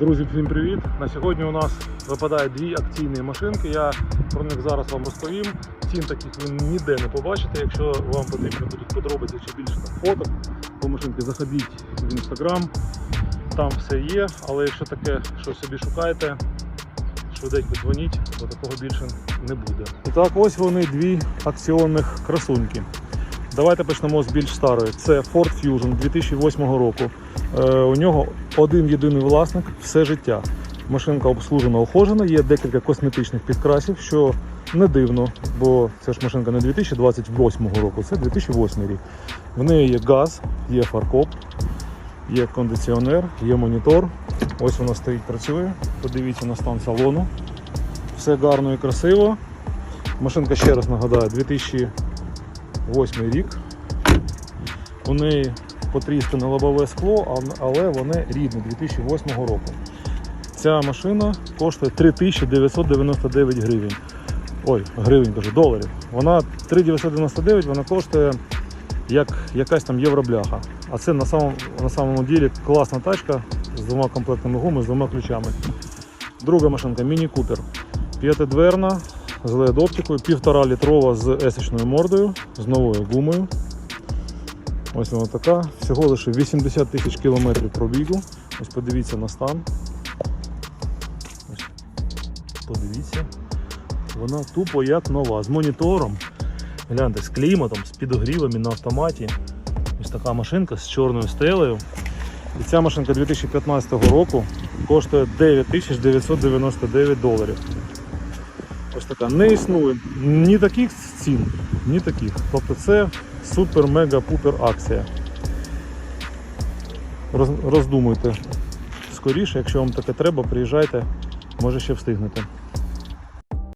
Друзі, всім привіт! На сьогодні у нас випадає дві акційні машинки. Я про них зараз вам розповім. Цін таких ви ніде не побачите. Якщо вам потрібно будуть подробиці чи більше там, фоток по машинки, заходіть в інстаграм, там все є. Але якщо таке щось собі шукаєте, швиденько дзвоніть, бо такого більше не буде. І так, ось вони дві акціонних красуньки. Давайте почнемо з більш старої. Це Ford Fusion 2008 року. Е, у нього один єдиний власник все життя. Машинка обслужена, охожена, є декілька косметичних підкрасів, що не дивно, бо це ж машинка не 2028 року, це 2008 рік. В неї є газ, є фаркоп, є кондиціонер, є монітор. Ось вона стоїть, працює. Подивіться на стан салону. Все гарно і красиво. Машинка, ще раз нагадаю, 2008 рік. У неї потріскане лобове скло, але вони рідні 2008 року. Ця машина коштує 3999 гривень. Ой, гривень кажу, доларів. Вона 3999, вона коштує як якась там євробляха. А це на самому, на самому ділі класна тачка з двома комплектами гуми, з двома ключами. Друга машинка Міні Купер. П'ятидверна з LED оптикою, півтора літрова з есочною мордою, з новою гумою. Ось вона така. Всього лише 80 тисяч кілометрів пробігу. Ось подивіться на стан. Ось подивіться. Вона тупо як нова. З монітором. Гляньте, з кліматом, з підогрівами на автоматі. Ось така машинка з чорною стелею. І ця машинка 2015 року коштує 9999 доларів. Ось така. Не існує ні таких цін, ні таких. Тобто це супер-мега-пупер акція. Роз- роздумуйте скоріше, якщо вам таке треба, приїжджайте, може ще встигнете.